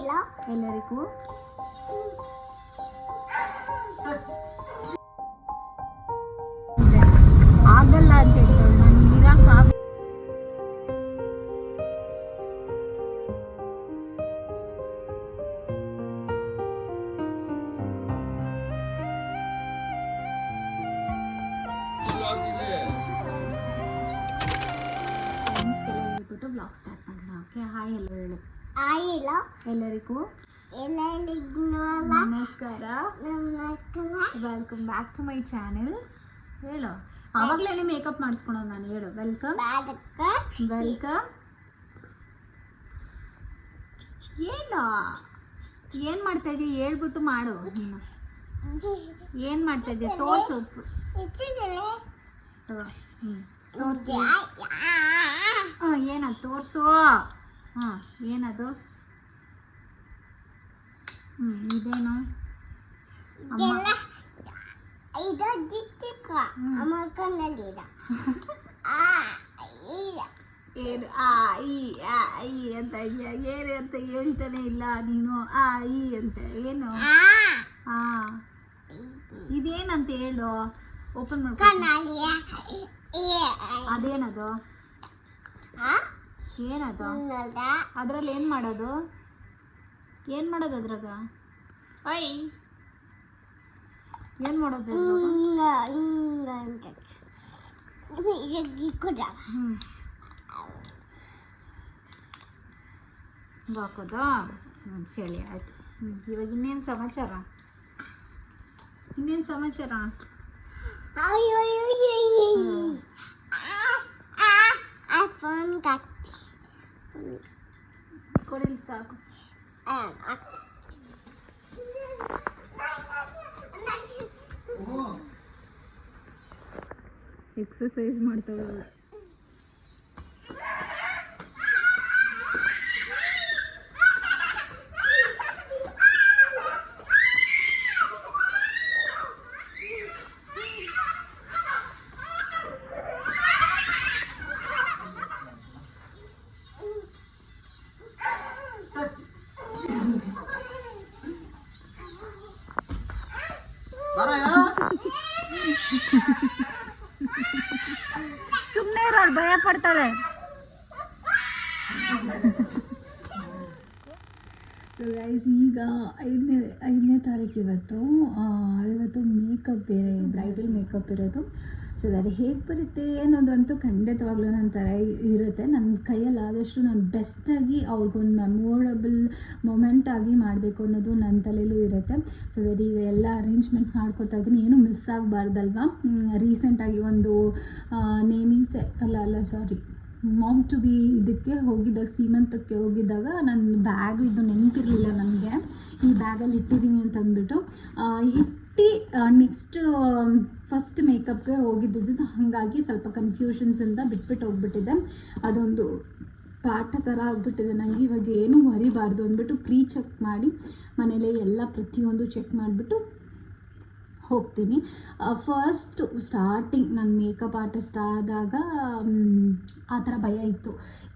ಇಲ್ಲ ಎಲ್ಲರಿಗೂ ನಮಸ್ಕಾರ. Welcome back to my channel ಹೇಳು? ಆವಾಗಲೇ ಮೇಕಪ್ ಮಾಡಿಸ್ಕೊಳೋದು ನಾನು ಹೇಳು. ವೆಲ್ಕಮ್ ವೆಲ್ಕಮ್ ಏನು ಏನು ಮಾಡ್ತಾ ಇದೀಯ? ಹೇಳ್ಬಿಟ್ಟು ಮಾಡು. ಏನು ಮಾಡ್ತಾ ಇದೀಯ? ತೋರ್ಸು. ತೋರ್ಸು. ಹಾಂ ಏನದು? ತೋರಿಸು. ಹಾಂ ಏನದು? ಹ್ಞೂ ಇದೇನು ಇದೆಲ್ಲ ಇದು ಕಣ್ಣಲ್ಲಿ ಇದ ಆ ಇಲ್ಲ ಏನು ಆ ಈ ಆ ಈ ಅಂತ ಏನು ಅಂತ ಹೇಳ್ತಾನೆ ಇಲ್ಲ ನೀನು ಆ ಇ ಅಂತ ಏನು? ಆ. ಇದೇನಂತ ಹೇಳು? ಓಪನ್ ಮಾಡ್ಕೊಂಡು ಅದೇನದು? ಏನದು? ಅದ್ರಲ್ಲಿ ಏನು ಮಾಡೋದು? ಏನು ಮಾಡೋದು ಅದ್ರಾಗ ಐ ಏನು ಮಾಡೋದು ಹ್ಞೂ ಹಾಕೋದಾ ಹ್ಞೂ ಸರಿ ಆಯಿತು ಹ್ಞೂ ಇವಾಗ ಇನ್ನೇನು ಸಮಾಚಾರ ಇನ್ನೇನು ಸಮಾಚಾರ ಅಯ್ಯೋ ಅಯ್ಯೋ ಅಯ್ಯೋ ಹ್ಮ್. ಆ ಫೋನ್ ಕಟ್ಟಿ ಕೊಡಿಲ್ ಸಾಕು ಎಕ್ಸಸೈಸ್ ಮಾಡ್ತಾವೆ ಇರೋಳು ಭಯ ಪಡ್ತಾಳೆ. ಈಗ ಐದನೇ ಐದನೇ ತಾರೀಕು ಇವತ್ತು ಇವತ್ತು ಮೇಕಪ್ ಬೇರೆ ಬ್ರೈಡಲ್ ಮೇಕಪ್ ಇರೋದು. ಸೊ ಅದು ಹೇಗೆ ಬರುತ್ತೆ ಅನ್ನೋದಂತೂ ಖಂಡಿತವಾಗ್ಲೂ ನನ್ನ ಥರ ಇರುತ್ತೆ. ನನ್ನ ಕೈಯಲ್ಲಿ ಆದಷ್ಟು ನಾನು ಬೆಸ್ಟಾಗಿ ಅವ್ರಿಗೊಂದು ಮೆಮೊರಬಲ್ ಮೊಮೆಂಟ್ ಆಗಿ ಮಾಡಬೇಕು ಅನ್ನೋದು ನನ್ನ ತಲೆಯಲ್ಲೂ ಇರುತ್ತೆ. ಸೊ ದಟ್ ಈಗ ಎಲ್ಲ ಅರೇಂಜ್ಮೆಂಟ್ ಮಾಡ್ಕೋತಾ ಇದ್ದೀನಿ. ಏನು ಮಿಸ್ ಆಗಬಾರ್ದಲ್ವಾ? ರೀಸೆಂಟಾಗಿ ಒಂದು ನೇಮಿಂಗ್ ಸೆ ಅಲ್ಲ ಅಲ್ಲ ಸಾರಿ ಮಾಮ್ ಟು ಬಿ ಇದಕ್ಕೆ ಹೋಗಿದ್ದಾಗ, ಸೀಮಂತಕ್ಕೆ ಹೋಗಿದ್ದಾಗ ನನ್ನ ಬ್ಯಾಗ್ ಇದು ನೆನಪಿರಲಿಲ್ಲ ನನಗೆ. ಈ ಬ್ಯಾಗಲ್ಲಿ ಇಟ್ಟಿದ್ದೀನಿ ಅಂತ ಅಂದ್ಬಿಟ್ಟು ಆ, ಇಟ್ಟು ನೆಕ್ಸ್ಟ್ ಫಸ್ಟ್ ಮೇಕಪ್ಗೆ ಹೋಗಿದ್ದು ಹಾಗಾಗಿ ಸ್ವಲ್ಪ ಕನ್ಫ್ಯೂಷನ್ಸಿಂದ ಬಿಟ್ಬಿಟ್ಟು ಹೋಗ್ಬಿಟ್ಟಿದ್ದೆ ಅದೊಂದು ಪಾಠ ಥರ ಆಗಿಬಿಟ್ಟಿದೆ. ನನಗೆ ಇವಾಗ ಏನೂ ಮರಿಬಾರ್ದು ಅಂದ್ಬಿಟ್ಟು ಪ್ರೀ ಚೆಕ್ ಮಾಡಿ ಮನೇಲೇ ಎಲ್ಲ ಪ್ರತಿಯೊಂದು ಚೆಕ್ ಮಾಡಿಬಿಟ್ಟು ಹೋಗ್ತೀನಿ. ಫಸ್ಟ್ ಸ್ಟಾರ್ಟಿಂಗ್ ನಾನು ಮೇಕಪ್ ಆರ್ಟಿಸ್ಟ್ ಆದಾಗ ಆ ಥರ ಭಯ ಇತ್ತು.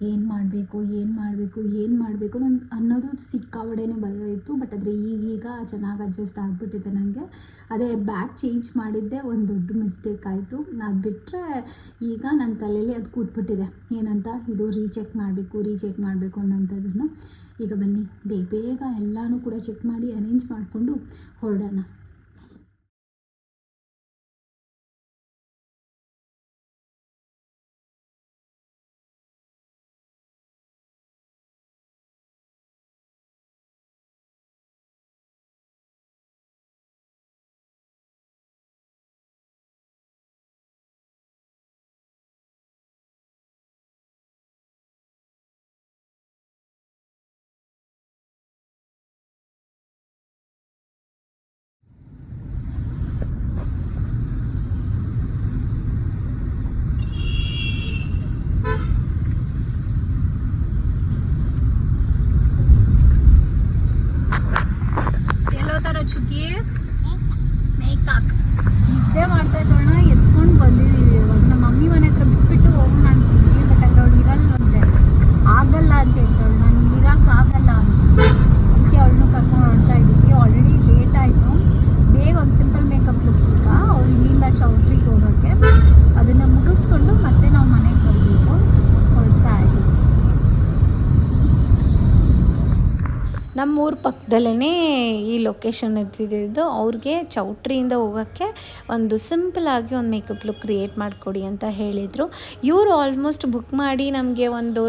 ಏನು ಮಾಡಬೇಕು ಏನು ಮಾಡಬೇಕು ಏನು ಮಾಡಬೇಕು ನನ್ನ ಅನ್ನೋದು ಸಿಕ್ಕಾಬಡೇನೆ ಭಯ ಇತ್ತು. ಬಟ್ ಆದರೆ ಈಗೀಗ ಚೆನ್ನಾಗಿ ಅಡ್ಜಸ್ಟ್ ಆಗಿಬಿಟ್ಟಿದೆ ನನಗೆ ಅದೇ ಬ್ಯಾಗ್ ಚೇಂಜ್ ಮಾಡಿದ್ದೆ, ಒಂದು ದೊಡ್ಡ ಮಿಸ್ಟೇಕ್ ಆಯಿತು. ಅದು ಬಿಟ್ಟರೆ ಈಗ ನನ್ನ ತಲೆಯಲ್ಲಿ ಅದು ಕೂತ್ಬಿಟ್ಟಿದೆ. ಏನಂತ? ಇದು ರೀಚೆಕ್ ಮಾಡಬೇಕು ರೀಚೆಕ್ ಮಾಡಬೇಕು ಅನ್ನೋಂಥದ್ದನ್ನು. ಈಗ ಬನ್ನಿ, ಬೇಗ ಬೇಗ ಎಲ್ಲನೂ ಕೂಡ ಚೆಕ್ ಮಾಡಿ ಅರೇಂಜ್ ಮಾಡಿಕೊಂಡು ಹೊರಡೋಣ. ಚುಕಿ ಮೇಕಪ್. ನಿದ್ದೆ ಮಾಡ್ತಾ ಇದ್ದೋಣ ಎತ್ಕೊಂಡು ಬಂದಿದ್ದೀವಿ ಇವಾಗ. ನಮ್ಮ ಮಮ್ಮಿ ಮನೆ ಹತ್ರ ಬಿಟ್ಬಿಟ್ಟು ಹೋಗೋಣ ಅಂತಿದ್ವಿ ಬಟ್ ಅಲ್ಲಿ ಅವ್ಳು ಇರಲ್ಲ ಅಂತೆ. ಆಗಲ್ಲ ಅಂತ ಹೇಳ್ತಾಳು ನಾನು ಇರಕ್ಕೆ ಆಗಲ್ಲ ಅದಕ್ಕೆ ಅವಳನ್ನು ಕರ್ಕೊಂಡು ಹೊರಡ್ತಾ ಇದ್ದೀವಿ. ಆಲ್ರೆಡಿ ಲೇಟ್ ಆಯಿತು. ಬೇಗ ಒಂದು ಸಿಂಪಲ್ ಮೇಕಪ್ ಲುಕ್ ಈಗ ಅವ್ಳು ಇಲ್ಲಿಂದ ಚೌಟ್ರಿ ನಮ್ಮೂರ ಪಕ್ಕದಲ್ಲೇ ಈ ಲೊಕೇಶನ್ ಇದ್ದಿದ್ದು ಅವ್ರಿಗೆ ಚೌಟ್ರಿಯಿಂದ ಹೋಗೋಕ್ಕೆ ಒಂದು ಸಿಂಪಲಾಗಿ ಒಂದು ಮೇಕಪ್ ಲುಕ್ ಕ್ರಿಯೇಟ್ ಮಾಡಿಕೊಡಿ ಅಂತ ಹೇಳಿದರು. ಇವರು ಆಲ್ಮೋಸ್ಟ್ ಬುಕ್ ಮಾಡಿ ನಮಗೆ ಒಂದು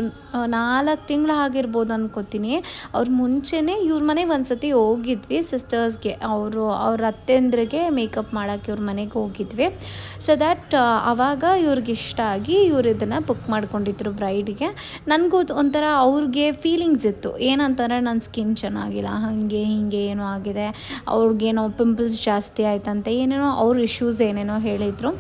ನಾಲ್ಕು ತಿಂಗಳು ಆಗಿರ್ಬೋದು ಅಂದ್ಕೋತೀನಿ ಅವ್ರ ಮುಂಚೆನೇ ಇವ್ರ ಮನೆಗೆ ಒಂದ್ಸತಿ ಹೋಗಿದ್ವಿ ಸಿಸ್ಟರ್ಸ್ಗೆ ಅವರು, ಅವ್ರ ಅತ್ತೆಂದ್ರಿಗೆ ಮೇಕಪ್ ಮಾಡೋಕ್ಕೆ ಇವ್ರ ಮನೆಗೆ ಹೋಗಿದ್ವಿ. ಸೊ ದ್ಯಾಟ್ ಆವಾಗ ಇವ್ರಿಗೆ ಇಷ್ಟ ಆಗಿ ಇವರು ಇದನ್ನು ಬುಕ್ ಮಾಡ್ಕೊಂಡಿದ್ರು ಬ್ರೈಡ್ಗೆ ನನಗೂ ಒಂಥರ ಅವ್ರಿಗೆ ಫೀಲಿಂಗ್ಸ್ ಇತ್ತು. ಏನಂತಾರೆ ನನ್ನ ಸ್ಕಿನ್ ಚೆನ್ನಾಗಿಲ್ಲ ಹಾಗೆ ಹೀಗೆ ಏನೋ ಆಗಿದೆ ಅವ್ರಿಗೇನೋ ಪಿಂಪಲ್ಸ್ ಜಾಸ್ತಿ ಆಯ್ತಂತೆ ಏನೇನೋ ಅವ್ರ ಇಶ್ಯೂಸ್ ಏನೇನೋ ಹೇಳಿದರು.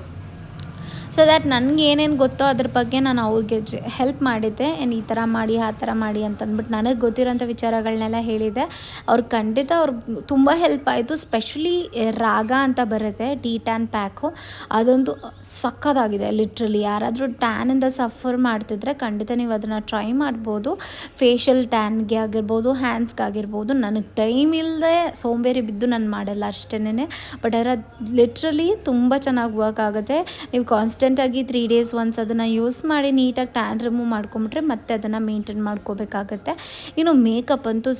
ಸೊ ದ್ಯಾಟ್ ನನಗೆ ಏನೇನು ಗೊತ್ತೋ ಅದ್ರ ಬಗ್ಗೆ ನಾನು ಅವ್ರಿಗೆ ಹೆಲ್ಪ್ ಮಾಡಿದ್ದೆ. ಏನು ಈ ಥರ ಮಾಡಿ, ಆ ಥರ ಮಾಡಿ ಅಂತಂದ್ಬಿಟ್ಟು ನನಗೆ ಗೊತ್ತಿರೋಂಥ ವಿಚಾರಗಳನ್ನೆಲ್ಲ ಹೇಳಿದೆ ಅವ್ರು ಖಂಡಿತ ಅವ್ರಿಗೆ ತುಂಬ ಹೆಲ್ಪ್ ಆಯಿತು. ಸ್ಪೆಷಲಿ ರಾಗ ಅಂತ ಬರುತ್ತೆ, ಟೀ ಟ್ಯಾನ್ ಪ್ಯಾಕು ಅದೊಂದು ಸಕ್ಕತ್ತಾಗಿದೆ ಲಿಟ್ರಲಿ ಯಾರಾದರೂ ಟ್ಯಾನಿಂದ ಸಫರ್ ಮಾಡ್ತಿದ್ರೆ ಖಂಡಿತ ನೀವು ಅದನ್ನು ಟ್ರೈ ಮಾಡ್ಬೋದು. ಫೇಶಿಯಲ್ ಟ್ಯಾನ್ಗೆ ಆಗಿರ್ಬೋದು ಹ್ಯಾಂಡ್ಸ್ಗೆ ಆಗಿರ್ಬೋದು. ನನಗೆ ಟೈಮ್ ಇಲ್ಲದೆ ಸೋಂಬೇರಿ ಬಿದ್ದು ನಾನು ಮಾಡಲ್ಲ ಅಷ್ಟೇನೆ ಬಟ್ ಅದರ ಲಿಟ್ರಲಿ ತುಂಬ ಚೆನ್ನಾಗಿ ವರ್ಕ್ ಆಗುತ್ತೆ. ನೀವು ಕಾನ್ಸ್ಟೆಂಟಾಗಿ ತ್ರೀ ಡೇಸ್ ಒನ್ಸ್ ಅದನ್ನು ಯೂಸ್ ಮಾಡಿ ನೀಟಾಗಿ ಟ್ಯಾನ್ ರಿಮೂವ್ ಮಾಡ್ಕೊಂಬಿಟ್ರೆ ಮತ್ತೆ ಅದನ್ನು ಮೇಂಟೈನ್ ಮಾಡ್ಕೋಬೇಕಾಗತ್ತೆ. ಇನ್ನು ಮೇಕಪ್ ಅಂತೂ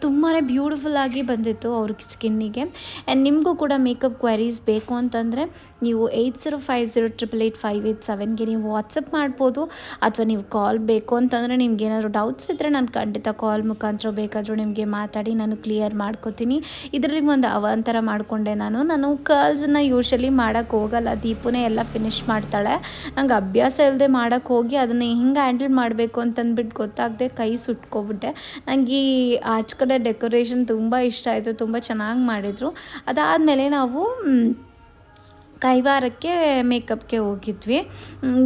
ತುಂಬಾ ಬ್ಯೂಟಿಫುಲ್ ಆಗಿ ಬಂದಿತ್ತು ಅವ್ರ ಸ್ಕಿನ್ನಿಗೆ. ಆ್ಯಂಡ್ ನಿಮಗೂ ಕೂಡ ಮೇಕಪ್ ಕ್ವೈರೀಸ್ ಬೇಕು ಅಂತಂದರೆ ನೀವು eight zero five zero triple eight five eight ಸೆವೆನ್ಗೆ ನೀವು ವಾಟ್ಸಪ್ ಮಾಡ್ಬೋದು ಅಥವಾ ನೀವು ಕಾಲ್ ಬೇಕು ಅಂತಂದರೆ ನಿಮ್ಗೆ ಏನಾದರೂ ಡೌಟ್ಸ್ ಇದ್ದರೆ ನಾನು ಖಂಡಿತ ಕಾಲ್ ಮುಖಾಂತರ ಬೇಕಾದರೂ ನಿಮಗೆ ಮಾತಾಡಿ ನಾನು ಕ್ಲಿಯರ್ ಮಾಡ್ಕೋತೀನಿ. ಇದರಲ್ಲಿ ಒಂದು ಅವಾಂತರ ಮಾಡಿಕೊಂಡೆ ನಾನು. ನಾನು ಕರ್ಲ್ಸನ್ನ ಯೂಶಲಿ ಮಾಡೋಕ್ಕೆ ಹೋಗಲ್ಲ. ದೀಪುನೇ ಎಲ್ಲ ಫಿನಿಶ್ ಮಾಡ್ತಾಳೆ. ನಂಗೆ ಅಭ್ಯಾಸ ಇಲ್ಲದೆ ಮಾಡೋಕ್ಕೆ ಹೋಗಿ ಅದನ್ನು ಹಿಂಗೆ ಹ್ಯಾಂಡಲ್ ಮಾಡಬೇಕು ಅಂತಂದ್ಬಿಟ್ಟು ಗೊತ್ತಾಗದೆ ಕೈ ಸುಟ್ಕೊಬಿಟ್ಟೆ. ನನಗೆ ಆಚೆ ಕಡೆ ಡೆಕೋರೇಷನ್ ತುಂಬ ಇಷ್ಟ ಆಯಿತು, ತುಂಬ ಚೆನ್ನಾಗಿ ಮಾಡಿದರು. ಅದಾದಮೇಲೆ ನಾವು ಕೈವಾರಕ್ಕೆ ಮೇಕಪ್ಗೆ ಹೋಗಿದ್ವಿ.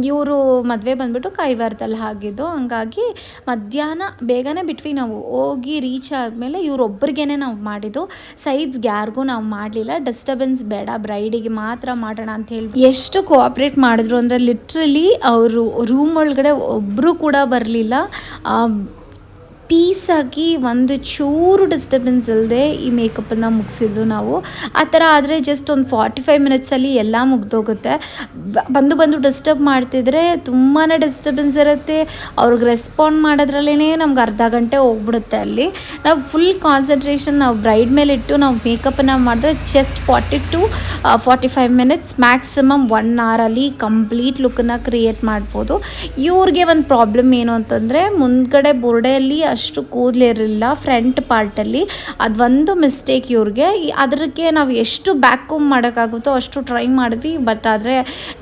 ಇವರು ಮದುವೆ ಬಂದ್ಬಿಟ್ಟು ಕೈವಾರದಲ್ಲಿ ಆಗಿದ್ದು ಹಂಗಾಗಿ ಮಧ್ಯಾಹ್ನ ಬೇಗನೆ ಬಿಟ್ವಿ ನಾವು. ಹೋಗಿ ರೀಚ್ ಆದಮೇಲೆ ಇವರೊಬ್ಬರಿಗೇನೆ ನಾವು ಮಾಡಿದ್ದು. ಸೈಜ್ಗೆ ಯಾರಿಗೂ ನಾವು ಮಾಡಲಿಲ್ಲ. ಡಿಸ್ಟರ್ಬೆನ್ಸ್ ಬೇಡ ಬ್ರೈಡಿಗೆ ಮಾತ್ರ ಮಾಡೋಣ ಅಂತ ಹೇಳಿ ಎಷ್ಟು ಕೋಆಪ್ರೇಟ್ ಮಾಡಿದ್ರು ಅಂದರೆ ಲಿಟ್ರಲಿ ಅವರು ರೂಮ್ ಒಳಗಡೆ ಒಬ್ಬರು ಕೂಡ ಬರಲಿಲ್ಲ. ಪೀಸಾಗಿ ಒಂದು ಚೂರು ಡಿಸ್ಟರ್ಬೆನ್ಸ್ ಇಲ್ಲದೆ ಈ ಮೇಕಪ್ಪನ್ನು ಮುಗಿಸಿದ್ದು ನಾವು. ಆ ಥರ ಆದರೆ ಜಸ್ಟ್ ಒಂದು ಫಾರ್ಟಿ ಫೈವ್ ಮಿನಿಟ್ಸಲ್ಲಿ ಎಲ್ಲ ಮುಗ್ದೋಗುತ್ತೆ. ಬಂದು ಬಂದು ಡಿಸ್ಟರ್ಬ್ ಮಾಡ್ತಿದ್ರೆ ತುಂಬಾ ಡಿಸ್ಟರ್ಬೆನ್ಸ್ ಇರುತ್ತೆ. ಅವ್ರಿಗೆ ರೆಸ್ಪಾಂಡ್ ಮಾಡೋದ್ರಲ್ಲೇ ನಮ್ಗೆ ಅರ್ಧ ಗಂಟೆ ಹೋಗ್ಬಿಡುತ್ತೆ ಅಲ್ಲಿ. ನಾವು ಫುಲ್ ಕಾನ್ಸಂಟ್ರೇಷನ್ ನಾವು ಬ್ರೈಡ್ ಮೇಲೆ ಇಟ್ಟು ನಾವು ಮೇಕಪ್ಪನ್ನು ಮಾಡಿದ್ರೆ just forty two forty five minutes maximum one ಅವರಲ್ಲಿ ಕಂಪ್ಲೀಟ್ ಲುಕ್ಕನ್ನು ಕ್ರಿಯೇಟ್ ಮಾಡ್ಬೋದು. ಇವ್ರಿಗೆ ಒಂದು ಪ್ರಾಬ್ಲಮ್ ಏನು ಅಂತಂದರೆ ಮುಂದ್ಗಡೆ ಬುರ್ಡೆಯಲ್ಲಿ ಅಷ್ಟು ಕೂದಲಿರಲಿಲ್ಲ ಫ್ರಂಟ್ ಪಾರ್ಟಲ್ಲಿ ಅದೊಂದು ಮಿಸ್ಟೇಕ್ ಇವ್ರಿಗೆ. ಅದಕ್ಕೆ ನಾವು ಎಷ್ಟು ಬ್ಯಾಕ್ ಕೂಮ್ ಮಾಡೋಕ್ಕಾಗುತ್ತೋ ಅಷ್ಟು ಟ್ರೈ ಮಾಡಿದ್ವಿ. ಬಟ್ ಆದರೆ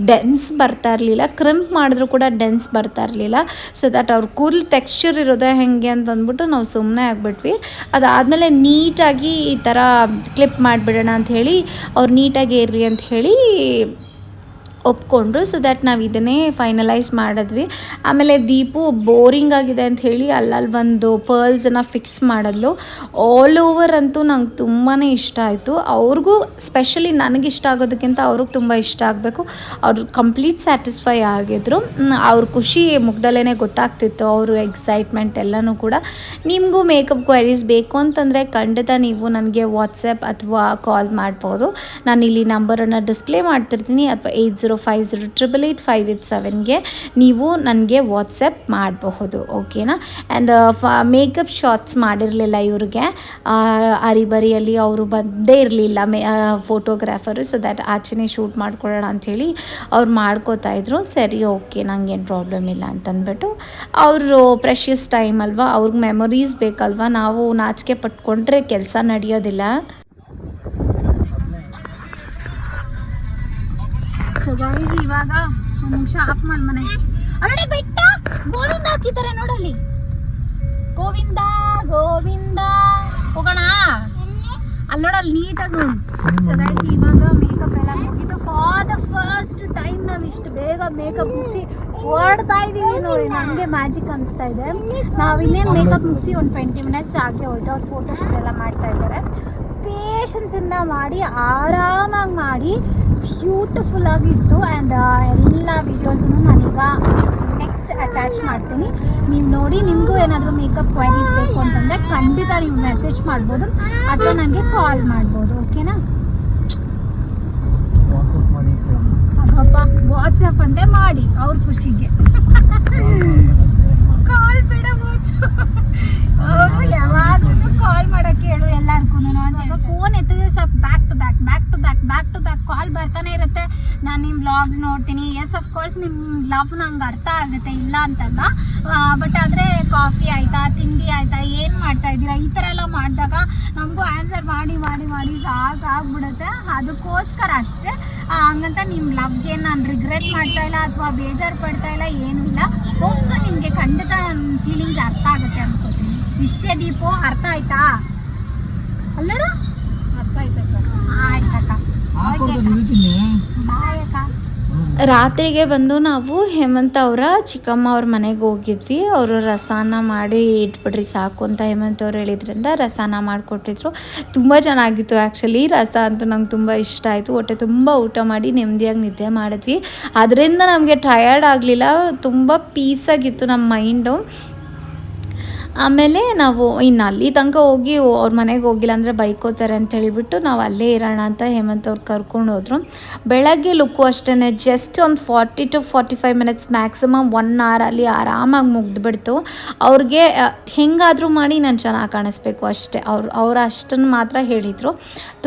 ಡೆನ್ಸ್ ಬರ್ತಾ ಇರಲಿಲ್ಲ. ಕ್ರಿಂಪ್ ಮಾಡಿದ್ರು ಕೂಡ ಡೆನ್ಸ್ ಬರ್ತಾ ಇರಲಿಲ್ಲ. ಸೊ ದಟ್ ಅವ್ರ ಕೂದಲು ಟೆಕ್ಸ್ಚರ್ ಇರೋದೇ ಹೆಂಗೆ ಅಂತ ಅಂದ್ಬಿಟ್ಟು ನಾವು ಸುಮ್ಮನೆ ಆಗಿಬಿಟ್ವಿ. ಅದಾದಮೇಲೆ ನೀಟಾಗಿ ಈ ಥರ ಕ್ಲಿಪ್ ಮಾಡಿಬಿಡೋಣ ಅಂತ ಹೇಳಿ, ಅವ್ರು ನೀಟಾಗಿ ಇರ್ರಿ ಅಂತ ಹೇಳಿ ಒಪ್ಕೊಂಡ್ರು. ಸೊ ದ್ಯಾಟ್ ನಾವು ಇದನ್ನೇ ಫೈನಲೈಸ್ ಮಾಡಿದ್ವಿ. ಆಮೇಲೆ ದೀಪು ಬೋರಿಂಗ್ ಆಗಿದೆ ಅಂತ ಹೇಳಿ ಅಲ್ಲಲ್ಲಿ ಒಂದು ಪರ್ಲ್ಸನ್ನು ಫಿಕ್ಸ್ ಮಾಡಲು ಆಲ್ ಓವರ್ ಅಂತೂ ನಂಗೆ ತುಂಬಾ ಇಷ್ಟ ಆಯಿತು. ಅವ್ರಿಗೂ ಸ್ಪೆಷಲಿ ನನಗೆ ಇಷ್ಟ ಆಗೋದಕ್ಕಿಂತ ಅವ್ರಿಗೆ ತುಂಬ ಇಷ್ಟ ಆಗಬೇಕು. ಅವರು ಕಂಪ್ಲೀಟ್ ಸ್ಯಾಟಿಸ್ಫೈ ಆಗಿದ್ರು. ಅವ್ರ ಖುಷಿ ಮುಗ್ದಲ್ಲೇ ಗೊತ್ತಾಗ್ತಿತ್ತು. ಅವರು ಎಕ್ಸೈಟ್ಮೆಂಟ್ ಎಲ್ಲನೂ ಕೂಡ. ನಿಮಗೂ ಮೇಕಪ್ ಕ್ವೈರೀಸ್ ಬೇಕು ಅಂತಂದರೆ ಖಂಡಿತ ನೀವು ನನಗೆ ವಾಟ್ಸಪ್ ಅಥವಾ ಕಾಲ್ ಮಾಡ್ಬೋದು. ನಾನು ಇಲ್ಲಿ ನಂಬರನ್ನು ಡಿಸ್ಪ್ಲೇ ಮಾಡ್ತಿರ್ತೀನಿ. ಅಥವಾ eight zero five zero triple eight five eight ಸೆವೆನ್ಗೆ ನೀವು ನನಗೆ ವಾಟ್ಸಪ್ ಮಾಡಬಹುದು ಓಕೆನಾ ಆ್ಯಂಡ್ ಫ ಮೇಕಪ್ ಶಾರ್ಟ್ಸ್ ಮಾಡಿರಲಿಲ್ಲ ಇವ್ರಿಗೆ. ಅರಿಬರಿಯಲ್ಲಿ ಅವರು ಬಂದೇ ಇರಲಿಲ್ಲ, ಮೇ ಫೋಟೋಗ್ರಾಫರು ಸೊ ದ್ಯಾಟ್ ಆಚೆನೇ ಶೂಟ್ ಮಾಡ್ಕೊಳ್ಳೋಣ ಅಂಥೇಳಿ ಅವ್ರು ಮಾಡ್ಕೋತಾ ಇದ್ರು. ಸರಿ ಓಕೆ ನಂಗೇನು ಪ್ರಾಬ್ಲಮ್ ಇಲ್ಲ ಅಂತಂದ್ಬಿಟ್ಟು ಅವರು ಪ್ರೆಷಿಯಸ್ ಟೈಮ್ ಅಲ್ವಾ, ಅವ್ರಿಗೆ ಮೆಮೊರೀಸ್ ಬೇಕಲ್ವಾ? ನಾವು ನಾಚಿಕೆ ಪಟ್ಕೊಂಡ್ರೆ ಕೆಲಸ ನಡೆಯೋದಿಲ್ಲ. ಸೊ ಇವಾಗ ಒಂದು ನಿಮಿಷ ಆಫ್ ಮನೆ. ಅಲ್ಲಡೆ ಬೆಟ್ಟ, ಗೋವಿಂದ ಹಾಕಿದ್ದಾರೆ ನೋಡಲ್ಲಿ. ಗೋವಿಂದ ಗೋವಿಂದ. ಹೋಗೋಣ? ಅಲ್ಲಿ ನೋಡಲ್ಲಿ ನೀಟಾಗಿ ನೋಡಿ. ಇವಾಗ ಮೇಕಪ್ ಎಲ್ಲ ಮುಗಿದು ಫಾರ್ ದ ಫಸ್ಟ್ ಟೈಮ್ ನಾವು ಇಷ್ಟು ಬೇಗ ಮೇಕಪ್ ಮುಗಿಸಿ ಓಡ್ತಾ ಇದ್ದೀವಿ ನೋಡಿ ನನಗೆ ಮ್ಯಾಜಿಕ್ ಅನಿಸ್ತಾ ಇದೆ. ನಾವು ಇನ್ನೇನು ಮೇಕಪ್ ಮುಗಿಸಿ ಒಂದು ಟ್ವೆಂಟಿ ಮಿನಿಟ್ಸ್ ಆಗೇ ಹೋಯ್ತು. ಅವ್ರು ಫೋಟೋ ಶೂಟ್ ಎಲ್ಲ ಮಾಡ್ತಾ ಇದ್ದಾರೆ. ಪೇಷನ್ಸಿಂದ ಮಾಡಿ, ಆರಾಮಾಗಿ ಮಾಡಿ ಬ್ಯೂಟಿಫುಲ್ ಆಗಿತ್ತು ಆ್ಯಂಡ್ ಎಲ್ಲ ವೀಡಿಯೋಸನ್ನು ನಾನೀಗ ನೆಕ್ಸ್ಟ್ ಅಟ್ಯಾಚ್ ಮಾಡ್ತೀನಿ. ನೀವು ನೋಡಿ ನಿಮಗೂ ಏನಾದರೂ ಮೇಕಪ್ ಕ್ವೈರೀಸ್ ಬೇಕು ಅಂತಂದರೆ ಖಂಡಿತ ನೀವು ಮೆಸೇಜ್ ಮಾಡ್ಬೋದು. ಅಥವಾ ನನಗೆ ಕಾಲ್ ಮಾಡ್ಬೋದು ಓಕೆನಾ ವಾಟ್ಸಪ್ ಅಂತ ವಾಟ್ಸಪ್ ಮಾಡಿ ಅವ್ರ ಖುಷಿಗೆ. ಕಾಲ್ ಬೇಡ ಅವರು ಯಾವಾಗಲೂ ಕಾಲ್ ಮಾಡಕ್ಕೆ ಹೇಳು ಎಲ್ಲರಿಗೂ ಅಂತ ಫೋನ್ ಎತ್ತಿದ್ರೆ ಸಪ್ back to back back to back back to back call ಬರ್ತಾನೆ ಇರುತ್ತೆ. ನಾನು ನಿಮ್ಮ ವ್ಲಾಗ್ಸ್ ನೋಡ್ತೀನಿ. ಎಸ್ ಆಫ್ ಕೋರ್ಸ್ ನಿಮ್ಮ ಲವ್ ನಂಗೆ ಅರ್ಥ ಆಗುತ್ತೆ. ಇಲ್ಲ ಅಂತಲ್ಲ. ಬಟ್ ಆದ್ರೆ ಕಾಫಿ ಆಯ್ತಾ? ತಿಂಡಿ ಆಯ್ತಾ? ಏನು ಮಾಡ್ತಾ ಇದ್ದೀರಾ? ಈ ತರ ಎಲ್ಲ ಮಾಡಿದಾಗ ನಮಗೂ ಆನ್ಸರ್ ಮಾಡಿ ಮಾಡಿ ಮಾಡಿ ಸಾಕಾಗ್ಬಿಡುತ್ತೆ. ಅದಕ್ಕೋಸ್ಕರ ಅಷ್ಟೇ. ಹಂಗಂತ ನಿಮ್ಮ ಲವ್ಗೆ ನಾನು ರಿಗ್ರೆಟ್ ಮಾಡ್ತಾ ಇಲ್ಲ ಅಥವಾ ಬೇಜಾರು ಪಡ್ತಾ ಇಲ್ಲ, ಏನೂ ಇಲ್ಲ. ಹೋಪ್ಸು ನಿಮಗೆ ಖಂಡಿತ ನನ್ನ ಫೀಲಿಂಗ್ಸ್ ಅರ್ಥ ಆಗುತ್ತೆ ಅನ್ಕೋತೀನಿ. ಇಷ್ಟೇ ದೀಪು ಅರ್ಥ ಆಯ್ತಾ? ಅಲ್ಲಡ ಅರ್ಥ ಆಯ್ತಕ್ಕ ಆಯ್ತಕ್ಕ ರಾತ್ರಿಗೆ ಬಂದು ನಾವು ಹೇಮಂತ್ ಅವರ ಚಿಕ್ಕಮ್ಮ ಅವ್ರ ಮನೆಗೆ ಹೋಗಿದ್ವಿ. ಅವರು ರಸಾನ ಮಾಡಿ ಇಟ್ಬಿಡ್ರಿ ಸಾಕು ಅಂತ ಹೇಮಂತ್ ಅವ್ರು ಹೇಳಿದ್ರಿಂದ ರಸಾನ ಮಾಡಿಕೊಟ್ಟಿದ್ರು. ತುಂಬ ಚೆನ್ನಾಗಿತ್ತು ಆ್ಯಕ್ಚುಲಿ ರಸ ಅಂತೂ ನಂಗೆ ತುಂಬ ಇಷ್ಟ ಆಯಿತು. ಹೊಟ್ಟೆ ತುಂಬ ಊಟ ಮಾಡಿ ನೆಮ್ಮದಿಯಾಗಿ ನಿದ್ದೆ ಮಾಡಿದ್ವಿ. ಅದರಿಂದ ನಮಗೆ ಟಯರ್ಡ್ ಆಗಲಿಲ್ಲ. ತುಂಬ ಪೀಸಾಗಿತ್ತು ನಮ್ಮ ಮೈಂಡು ಆಮೇಲೆ ನಾವು ಇನ್ನು ಅಲ್ಲಿ ತನಕ ಹೋಗಿ ಅವ್ರ ಮನೆಗೆ ಹೋಗಿಲ್ಲ ಅಂದರೆ ಬೈಕೋತಾರೆ ಅಂತ ಹೇಳಿಬಿಟ್ಟು ನಾವು ಅಲ್ಲೇ ಇರೋಣ ಅಂತ ಹೇಮಂತ್ ಅವ್ರು ಕರ್ಕೊಂಡು ಹೋದ್ರು. ಬೆಳಗ್ಗೆ ಲುಕ್ಕು ಅಷ್ಟೇ ಜಸ್ಟ್ ಒಂದು forty two forty five minutes maximum one ಅವರಲ್ಲಿ ಆರಾಮಾಗಿ ಮುಗ್ದುಬಿಡ್ತು. ಅವ್ರಿಗೆ ಹೆಂಗಾದರೂ ಮಾಡಿ ನಾನು ಚೆನ್ನಾಗಿ ಕಾಣಿಸ್ಬೇಕು ಅಷ್ಟೇ. ಅವ್ರು ಅವ್ರು ಅಷ್ಟನ್ನು ಮಾತ್ರ ಹೇಳಿದರು.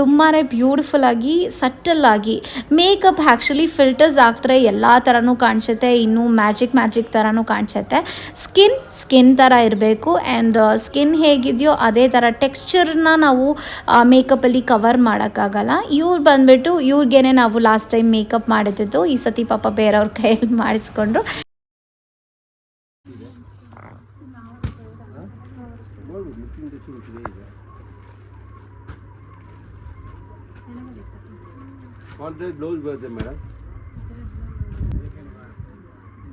ತುಂಬಾ ಬ್ಯೂಟಿಫುಲ್ಲಾಗಿ ಸಟ್ಟಲ್ಲಾಗಿ ಮೇಕಪ್ ಆ್ಯಕ್ಚುಲಿ ಫಿಲ್ಟರ್ಸ್ ಹಾಕ್ತಾರೆ ಎಲ್ಲ ಥರನೂ ಕಾಣಿಸುತ್ತೆ. ಇನ್ನೂ ಮ್ಯಾಜಿಕ್ ಮ್ಯಾಜಿಕ್ ಥರನೂ ಕಾಣಿಸುತ್ತೆ. ಸ್ಕಿನ್ ಸ್ಕಿನ್ ಥರ ಇರಬೇಕು. ಆ್ಯಂಡ್ ಸ್ಕಿನ್ ಹೇಗಿದೆಯೋ ಅದೇ ಥರ ಟೆಕ್ಸ್ಚರ್ನ ನಾವು ಮೇಕಪ್ಪಲ್ಲಿ ಕವರ್ ಮಾಡೋಕ್ಕಾಗಲ್ಲ. ಇವ್ರು ಬಂದುಬಿಟ್ಟು ಇವ್ರಿಗೇನೆ ನಾವು ಲಾಸ್ಟ್ ಟೈಮ್ ಮೇಕಪ್ ಮಾಡಿದ್ದು, ಈ ಸತಿ ಪಾಪ ಬೇರೆಯವ್ರ ಕೈಯಲ್ಲಿ ಮಾಡಿಸ್ಕೊಂಡ್ರು.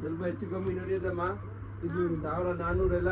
ಸ್ವಲ್ಪ ಹೆಚ್ಚು ಕಮ್ಮಿ ನಡೆಯುತ್ತಮ್ಮ ಇದು ಸಾವಿರ ನಾನ್ನೂರೆಲ್ಲ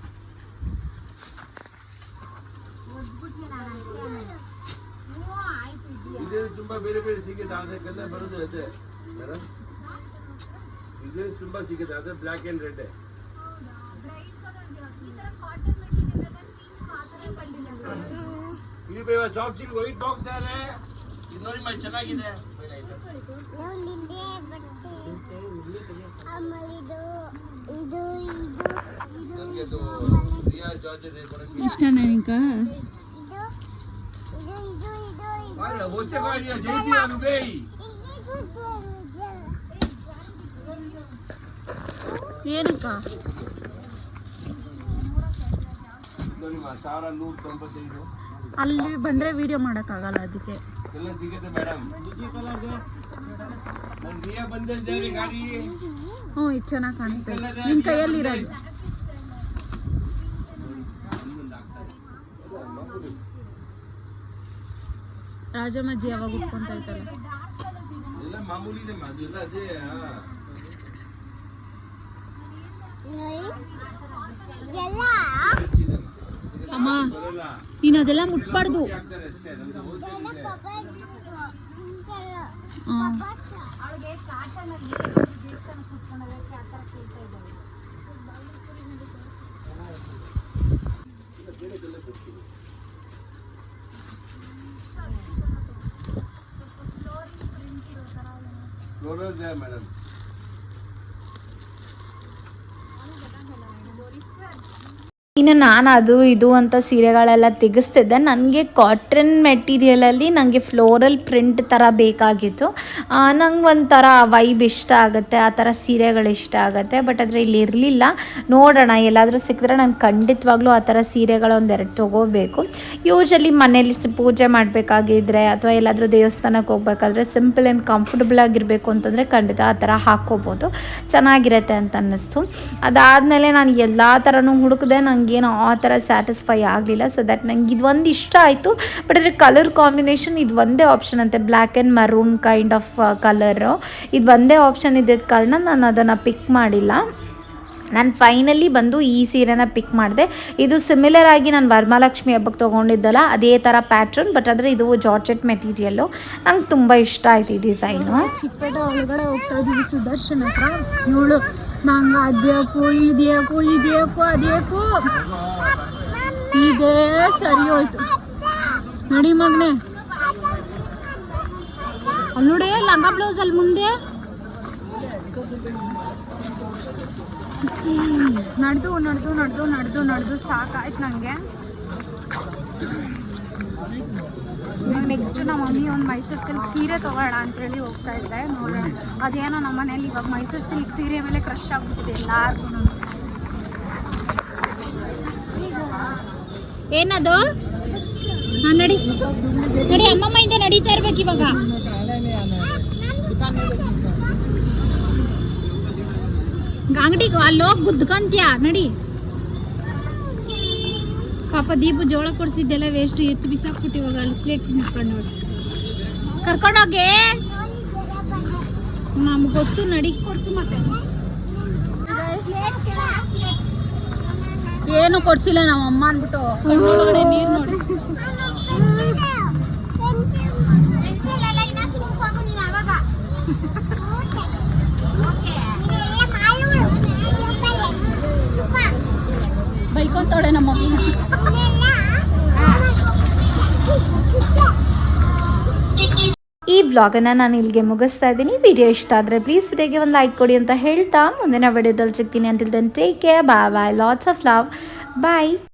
ತುಂಬಾ ಬೇರೆ ಬೇರೆ ಸಿಗುತ್ತೆ ಅದಕ್ಕೆಲ್ಲ ಬರೋದು ಅದೇ ಮೇಡಮ್ ಡಿಸೈನ್ಸ್ ತುಂಬಾ ಸಿಗುತ್ತೆ ಅದೇ ಬ್ಲ್ಯಾಕ್ ಅಂಡ್ ರೆಡ್ ಇಲ್ಲಿ ಬೇವ ಸಾಫ್ಟ್ ಸಿಲ್ಕ್ ವೈಟ್ ಬಾಕ್ಸ್ ಇದೆ ಇದು ನೋಡಿ ಮಾಡಿ ಚೆನ್ನಾಗಿದೆ ನಾವು ನಿನ್ನೆ ಬಟ್ಟೆ ಆಮೇಲೆ ಇದು ಇದು ಇದು ನನಗೆ ಅದು ರಿಯಾ ಜಾರ್ಜ್ ಇಷ್ಟನಾ ನಿಂಕ ಇದು ಇದು ಇದು ಏನಕ್ಕ ಸಾವಿರ ನೂರ ತೊಂಬತ್ತೈದು ಅಲ್ಲಿ ಬಂದ್ರೆ ವಿಡಿಯೋ ಮಾಡೋಕ್ಕಾಗಲ್ಲ ಅದಕ್ಕೆ. ಎಲ್ಲ ಸಿಗುತ್ತೆ ಮೇಡಮ್. ಗಾಡಿ. ಹ್ಞೂ ಇದು ಚೆನ್ನಾಗಿ ಕಾಣಿಸ್ತಾ ಇದೆ. ನಿನ್ನ ಕೈಯಲ್ಲಿರೋದು ರಾಜಮಜ್ಜಿ ಯಾವಾಗ ಉಟ್ಕೊಂತ ಐತಲ್ಲ ಎಲ್ಲ ಮಾಮೂಲಿ ಇದೆ ಮಾ, ಅದೆಲ್ಲ ಅದೇ ಹಾ. ಎಲ್ಲ ಯಾವಾಗ ಉಟ್ಕೊಂತ ಐತಲ್ಲ ಅಮ್ಮ ನೀನ್ ಅದೆಲ್ಲ ಮುಟ್ಬಾರ್ದು. गौरव जय मैडम ಇನ್ನು ನಾನು ಅದು ಇದು ಅಂತ ಸೀರೆಗಳೆಲ್ಲ ತೆಗೆಸ್ತಿದ್ದೆ. ನನಗೆ ಕಾಟನ್ ಮೆಟೀರಿಯಲಲ್ಲಿ ನನಗೆ ಫ್ಲೋರಲ್ ಪ್ರಿಂಟ್ ಥರ ಬೇಕಾಗಿತ್ತು. ನಂಗೆ ಒಂಥರ ವೈಬ್ ಇಷ್ಟ ಆಗುತ್ತೆ, ಆ ಥರ ಸೀರೆಗಳು ಇಷ್ಟ ಆಗುತ್ತೆ ಬಟ್ ಆದರೆ ಇಲ್ಲಿ ಇರಲಿಲ್ಲ. ನೋಡೋಣ, ಎಲ್ಲಾದರೂ ಸಿಕ್ಕಿದ್ರೆ ನಾನು ಖಂಡಿತವಾಗ್ಲೂ ಆ ಥರ ಸೀರೆಗಳು ಒಂದೆರಡು ತೊಗೋಬೇಕು. ಯೂಶಲಿ ಮನೇಲಿ ಪೂಜೆ ಮಾಡಬೇಕಾಗಿದ್ರೆ ಅಥವಾ ಎಲ್ಲಾದರೂ ದೇವಸ್ಥಾನಕ್ಕೆ ಹೋಗ್ಬೇಕಾದ್ರೆ ಸಿಂಪಲ್ ಆ್ಯಂಡ್ ಕಂಫರ್ಟಬಲ್ ಆಗಿರಬೇಕು ಅಂತಂದರೆ ಖಂಡಿತ ಆ ಥರ ಹಾಕ್ಕೋಬೋದು. ಚೆನ್ನಾಗಿರುತ್ತೆ ಅಂತ ಅನ್ನಿಸ್ತು. ಅದಾದಮೇಲೆ ನಾನು ಎಲ್ಲ ಥರನೂ ಹುಡುಕಿದೆ ನನಗೇನು ಆ ಥರ ಸ್ಯಾಟಿಸ್ಫೈ ಆಗಲಿಲ್ಲ. ಸೊ ದ್ಯಾಟ್ ನಂಗೆ ಇದು ಒಂದು ಇಷ್ಟ ಆಯಿತು. ಬಟ್ ಅದರ ಕಲರ್ ಕಾಂಬಿನೇಷನ್ ಇದು ಒಂದೇ ಆಪ್ಷನ್ ಅಂತೆ. Black and maroon kind of colour ಇದು ಒಂದೇ ಆಪ್ಷನ್ ಇದ್ದಿದ್ದ ಕಾರಣ ನಾನು ಅದನ್ನು ಪಿಕ್ ಮಾಡಿಲ್ಲ. ನಾನು ಫೈನಲಿ ಬಂದು ಈ ಸೀರೆನ ಪಿಕ್ ಮಾಡಿದೆ. ಇದು ಸಿಮಿಲರ್ ಆಗಿ ನಾನು ವರಮಹಾಲಕ್ಷ್ಮಿ ಹಬ್ಬಕ್ಕೆ ತೊಗೊಂಡಿದ್ದಲ್ಲ, ಅದೇ ಥರ ಪ್ಯಾಟ್ರನ್ ಬಟ್ ಆದರೆ ಇದು ಜಾರ್ಜೆಟ್ ಮೆಟೀರಿಯಲ್ಲು ನಂಗೆ ತುಂಬ ಇಷ್ಟ ಆಯ್ತು ಈ ಡಿಸೈನು ಚಿಕ್ಕಪೇಟೆ ಒಳಗಡೆ ಹೋಗ್ತಾ ಇದ್ದೀವಿ ಸುದರ್ಶನ್ ಹತ್ರ. ಇವಳು ನಂಗೆ ಅದು ಬೇಕು ಇದು ಬೇಕು ಇದು ಬೇಕು ಅದು ಬೇಕು ಇದೇ ಸರಿ ಹೋಯ್ತು. ನಡಿ ಮಗನೆ. ಅಲ್ಲಿ ನೋಡಿ, ಲಂಗ ಬ್ಲೌಸ್ ಅಲ್ಲಿ ಮುಂದೆ. ನಡೆದು ನಡೆದು ನಡೆದು ನಡೆದು ನಡೆದು ಸಾಕಾಯ್ತು ನನಗೆ ನೆಕ್ಸ್ಟ್ ನಮ್ಮ ಮಮ್ಮಿ ಒಂದು ಮೈಸೂರು ಸಿಲ್ಕ್ ಸೀರೆ ತಗೋಣ ಅಂತೇಳಿ ಹೋಗ್ತಾ ಇದ್ದೆ. ನೋಡೋಣ. ಅದೇನೋ ನಮ್ಮ ಮನೇಲಿ ಇವಾಗ ಮೈಸೂರು ಸಿಲ್ಕ್ ಸೀರೆ ಮೇಲೆ ಕ್ರಶ್ ಆಗ್ಬಿಟ್ಟಿದೆ ಎಲ್ಲಾರ್ಗು ಏನದು? ಹಾಂ, ನಡಿ. ನಡಿ ಅಮ್ಮಮ್ಮ ಇಂದ ನಡೀತಾ ಇರ್ಬೇಕು ಇವಾಗ. ಅಂಗಡಿಗೆ ಅಲ್ಲಿ ಹೋಗಿ ಗುದ್ಕಂತ್ಯ? ನಡಿ. ಪಾಪ ದೀಪು ಜೋಳ ಕೊಡ್ಸಿದ್ದೆಲ್ಲ ವೇಸ್ಟ್ ಎತ್ತು ಬಿಸಾಕ್ಬಿಟ್ಟು ಇವಾಗ ಅಲ್ಲಿ ಸ್ಲೇಟ್ ನಿಂತ್ಕೊಂಡು ನೋಡಿ ಕರ್ಕೊಂಡೋಗಿ? ನಮ್ಗೆ ಗೊತ್ತು, ನಡಿ ಏನು ಕೊಡ್ಸಿಲ್ಲ ನಮ್ಮ ಅಮ್ಮ ಅನ್ಬಿಟ್ಟು ಕಣ್ಣೊಳಗಡೆ ನೀರು ನೋಡಿ. ಬೈಕೊಂತಾಳೆ ನಮ್ಮ ಮಮ್ಮಿನ ಈ ವ್ಲಾಗನ್ನು ನಾನು ಇಲ್ಲಿಗೆ ಮುಗಿಸ್ತಾ ಇದ್ದೀನಿ. ವಿಡಿಯೋ ಇಷ್ಟ ಆದರೆ ಪ್ಲೀಸ್ ವಿಡಿಯೋಗೆ ಒಂದು ಲೈಕ್ ಕೊಡಿ ಅಂತ ಹೇಳ್ತಾ ಮುಂದಿನ ವಿಡಿಯೋದಲ್ಲಿ ಸಿಗ್ತೀನಿ. Until then take care bye bye lots of love bye